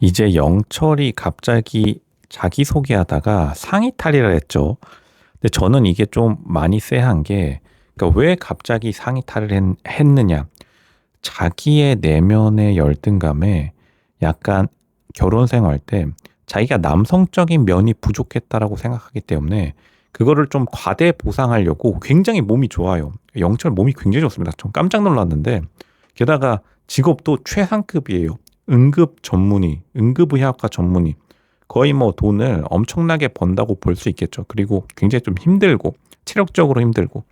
이제 영철이 갑자기 자기 소개하다가 상의 탈의를 했죠. 근데 저는 이게 좀 많이 쎄한 게, 그러니까 왜 갑자기 상의 탈의를 했, 느냐 자기의 내면의 열등감에 약간 결혼 생활 때 자기가 남성적인 면이 부족했다라고 생각하기 때문에 그거를 좀 과대 보상하려고 굉장히 몸이 좋아요. 영철 몸이 굉장히 좋습니다. 좀 깜짝 놀랐는데 게다가 직업도 최상급이에요. 응급 전문의, 응급의학과 전문의. 거의 뭐 돈을 엄청나게 번다고 볼 수 있겠죠. 그리고 굉장히 좀 힘들고 체력적으로 힘들고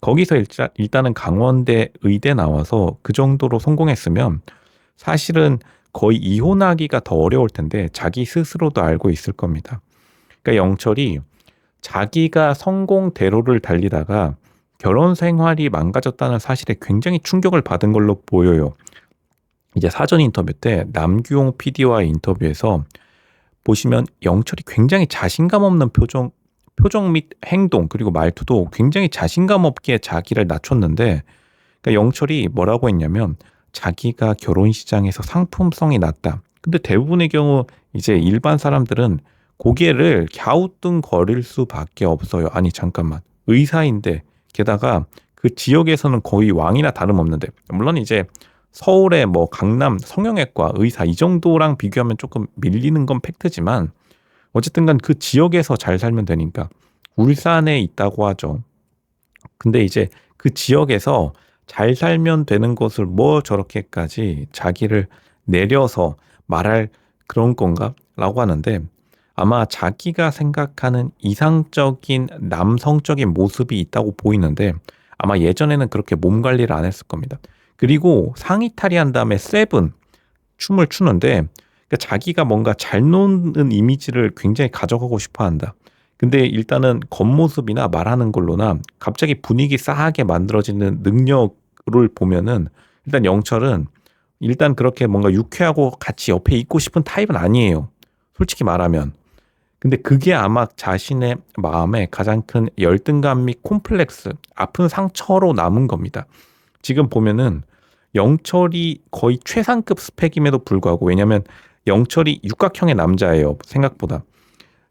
거기서 일자, 일단은 강원대 의대 나와서 그 정도로 성공했으면 사실은 거의 이혼하기가 더 어려울 텐데 자기 스스로도 알고 있을 겁니다. 그러니까 영철이 자기가 성공대로를 달리다가 결혼 생활이 망가졌다는 사실에 굉장히 충격을 받은 걸로 보여요. 이제 사전 인터뷰 때 남규용 PD와의 인터뷰에서 보시면 영철이 굉장히 자신감 없는 표정, 표정 및 행동 그리고 말투도 굉장히 자신감 없게 자기를 낮췄는데 그러니까 영철이 뭐라고 했냐면 자기가 결혼 시장에서 상품성이 낮다. 근데 대부분의 경우 이제 일반 사람들은 고개를 갸우뚱거릴 수밖에 없어요. 아니 잠깐만 의사인데 게다가 그 지역에서는 거의 왕이나 다름없는데 물론 이제 서울의 뭐 강남 성형외과 의사 이 정도랑 비교하면 조금 밀리는 건 팩트지만 어쨌든 간 그 지역에서 잘 살면 되니까 울산에 있다고 하죠. 근데 이제 그 지역에서 잘 살면 되는 것을 뭐 저렇게까지 자기를 내려서 말할 그런 건가? 라고 하는데 아마 자기가 생각하는 이상적인 남성적인 모습이 있다고 보이는데 아마 예전에는 그렇게 몸 관리를 안 했을 겁니다. 그리고 상의 탈의한 다음에 세븐 춤을 추는데 그러니까 자기가 뭔가 잘 노는 이미지를 굉장히 가져가고 싶어 한다. 근데 일단은 겉모습이나 말하는 걸로나 갑자기 분위기 싸하게 만들어지는 능력을 보면은 일단 영철은 일단 그렇게 뭔가 유쾌하고 같이 옆에 있고 싶은 타입은 아니에요. 솔직히 말하면. 근데 그게 아마 자신의 마음에 가장 큰 열등감 및 콤플렉스, 아픈 상처로 남은 겁니다. 지금 보면은 영철이 거의 최상급 스펙임에도 불구하고 왜냐면 영철이 육각형의 남자예요. 생각보다.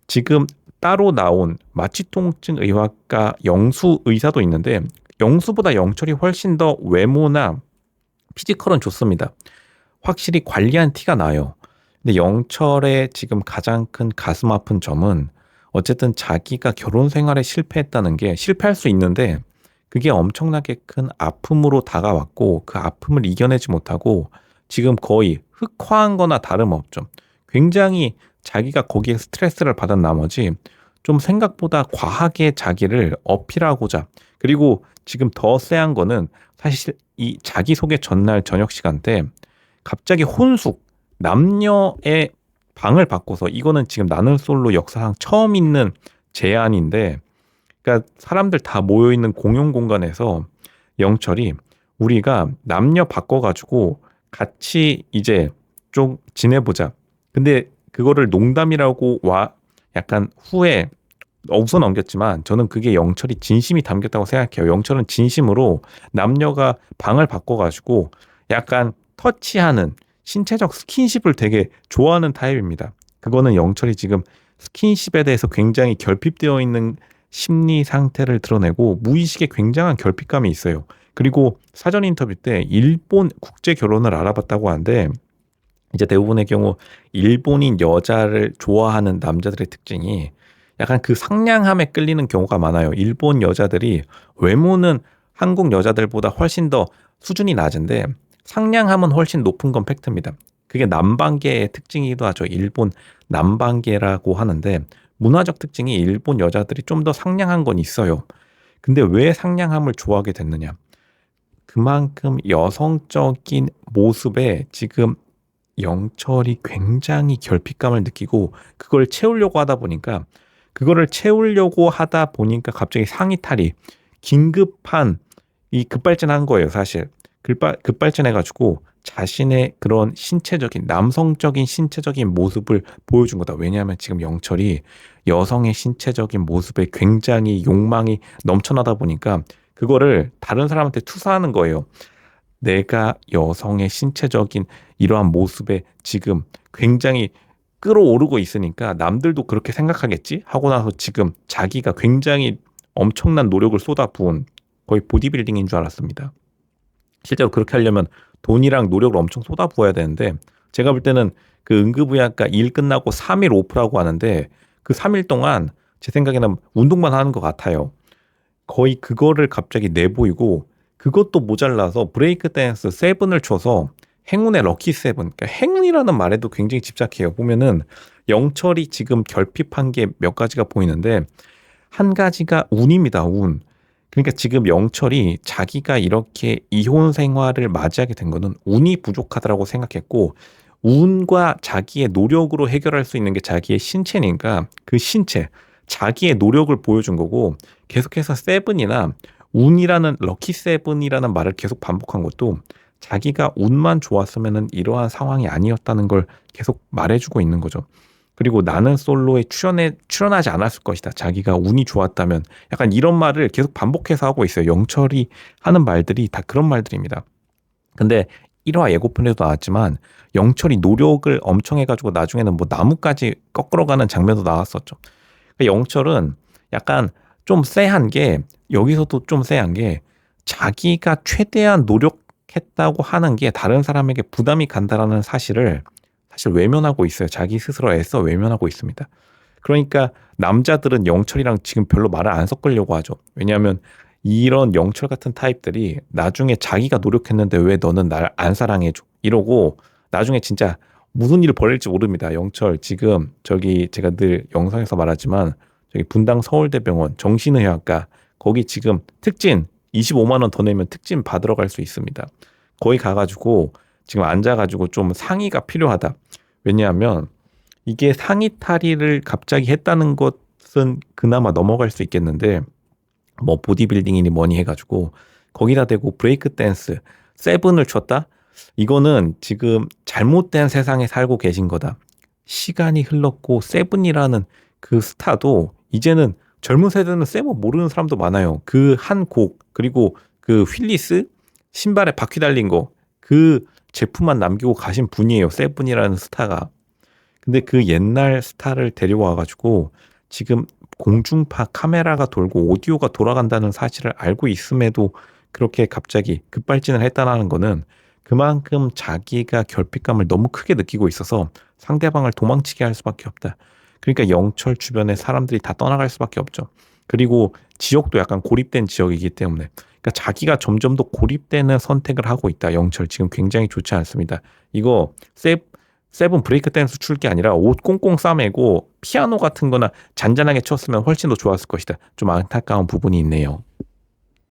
지금 따로 나온 마취통증 의학과 영수 의사도 있는데 영수보다 영철이 훨씬 더 외모나 피지컬은 좋습니다. 확실히 관리한 티가 나요. 근데 영철의 지금 가장 큰 가슴 아픈 점은 어쨌든 자기가 결혼 생활에 실패했다는 게 실패할 수 있는데 그게 엄청나게 큰 아픔으로 다가왔고 그 아픔을 이겨내지 못하고 지금 거의 흑화한 거나 다름없죠. 굉장히 자기가 거기에 스트레스를 받은 나머지 좀 생각보다 과하게 자기를 어필하고자 그리고 지금 더 쎄한 거는 사실 이 자기소개 전날 저녁 시간 때 갑자기 혼숙 남녀의 방을 바꿔서 이거는 지금 나는 솔로 역사상 처음 있는 제안인데 그러니까 사람들 다 모여 있는 공용 공간에서 영철이 우리가 남녀 바꿔가지고 같이 이제 좀 지내보자. 근데 그거를 농담이라고 와 약간 후에 웃어 넘겼지만 저는 그게 영철이 진심이 담겼다고 생각해요. 영철은 진심으로 남녀가 방을 바꿔가지고 약간 터치하는 신체적 스킨십을 되게 좋아하는 타입입니다. 그거는 영철이 지금 스킨십에 대해서 굉장히 결핍되어 있는 심리 상태를 드러내고 무의식에 굉장한 결핍감이 있어요. 그리고 사전 인터뷰 때 일본 국제 결혼을 알아봤다고 하는데 이제 대부분의 경우 일본인 여자를 좋아하는 남자들의 특징이 약간 그 상냥함에 끌리는 경우가 많아요. 일본 여자들이 외모는 한국 여자들보다 훨씬 더 수준이 낮은데 상냥함은 훨씬 높은 건 팩트입니다. 그게 남방계의 특징이기도 하죠. 일본 남방계라고 하는데 문화적 특징이 일본 여자들이 좀 더 상냥한 건 있어요. 근데 왜 상냥함을 좋아하게 됐느냐? 그만큼 여성적인 모습에 지금 영철이 굉장히 결핍감을 느끼고 그걸 채우려고 하다 보니까 그거를 채우려고 하다 보니까 갑자기 상의 탈이 긴급한 이 급발진한 거예요, 사실. 급발, 급발진해가지고 자신의 그런 신체적인 남성적인 신체적인 모습을 보여준 거다. 왜냐하면 지금 영철이 여성의 신체적인 모습에 굉장히 욕망이 넘쳐나다 보니까 그거를 다른 사람한테 투사하는 거예요. 내가 여성의 신체적인 이러한 모습에 지금 굉장히 끌어오르고 있으니까 남들도 그렇게 생각하겠지 하고 나서 지금 자기가 굉장히 엄청난 노력을 쏟아부은 거의 보디빌딩인 줄 알았습니다. 실제로 그렇게 하려면 돈이랑 노력을 엄청 쏟아부어야 되는데 제가 볼 때는 그 응급의학과 일 끝나고 3일 오프라고 하는데 그 3일 동안 제 생각에는 운동만 하는 것 같아요. 거의 그거를 갑자기 내보이고 그것도 모자라서 브레이크 댄스 세븐을 쳐서 행운의 럭키 세븐. 그러니까 행운이라는 말에도 굉장히 집착해요. 보면은 영철이 지금 결핍한 게 몇 가지가 보이는데 한 가지가 운입니다. 운. 그러니까 지금 영철이 자기가 이렇게 이혼 생활을 맞이하게 된 거는 운이 부족하다라고 생각했고 운과 자기의 노력으로 해결할 수 있는 게 자기의 신체니까 그 신체, 자기의 노력을 보여준 거고 계속해서 세븐이나 운이라는 럭키 세븐이라는 말을 계속 반복한 것도 자기가 운만 좋았으면은 이러한 상황이 아니었다는 걸 계속 말해주고 있는 거죠. 그리고 나는 솔로에 출연해 출연하지 않았을 것이다. 자기가 운이 좋았다면 약간 이런 말을 계속 반복해서 하고 있어요. 영철이 하는 말들이 다 그런 말들입니다. 근데 1화 예고편에도 나왔지만 영철이 노력을 엄청 해가지고 나중에는 뭐 나무까지 꺾으러 가는 장면도 나왔었죠. 그러니까 영철은 약간 좀 쎄한 게 여기서도 좀 쎄한 게 자기가 최대한 노력했다고 하는 게 다른 사람에게 부담이 간다라는 사실을 사실 외면하고 있어요. 자기 스스로 애써 외면하고 있습니다. 그러니까 남자들은 영철이랑 지금 별로 말을 안 섞으려고 하죠. 왜냐하면 이런 영철 같은 타입들이 나중에 자기가 노력했는데 왜 너는 날안 사랑해줘? 이러고 나중에 진짜 무슨 일을 벌일지 모릅니다. 영철 지금 저기 제가 늘 영상에서 말하지만 저기 분당 서울대병원 정신의학과 거기 지금 특진 25만 원 더 내면 특진 받으러 갈 수 있습니다. 거기 가가지고 지금 앉아가지고 좀 상의가 필요하다. 왜냐하면 이게 상의 탈의를 갑자기 했다는 것은 그나마 넘어갈 수 있겠는데 뭐 보디빌딩이니 뭐니 해가지고 거기다 대고 브레이크 댄스 세븐을 쳤다? 이거는 지금 잘못된 세상에 살고 계신 거다. 시간이 흘렀고 세븐이라는 그 스타도 이제는 젊은 세대는 세븐 모르는 사람도 많아요. 그 한 곡 그리고 그 휠리스 신발에 바퀴 달린 거그 제품만 남기고 가신 분이에요. 세븐이라는 스타가. 근데 그 옛날 스타를 데려와 가지고 지금 공중파 카메라가 돌고 오디오가 돌아간다는 사실을 알고 있음에도 그렇게 갑자기 급발진을 했다는 거는 그만큼 자기가 결핍감을 너무 크게 느끼고 있어서 상대방을 도망치게 할 수밖에 없다. 그러니까 영철 주변에 사람들이 다 떠나갈 수밖에 없죠. 그리고 지역도 약간 고립된 지역이기 때문에 그러니까 자기가 점점 더 고립되는 선택을 하고 있다. 영철 지금 굉장히 좋지 않습니다. 이거 세 세븐 브레이크 댄스 출 게 아니라 옷 꽁꽁 싸매고 피아노 같은 거나 잔잔하게 쳤으면 훨씬 더 좋았을 것이다. 좀 안타까운 부분이 있네요.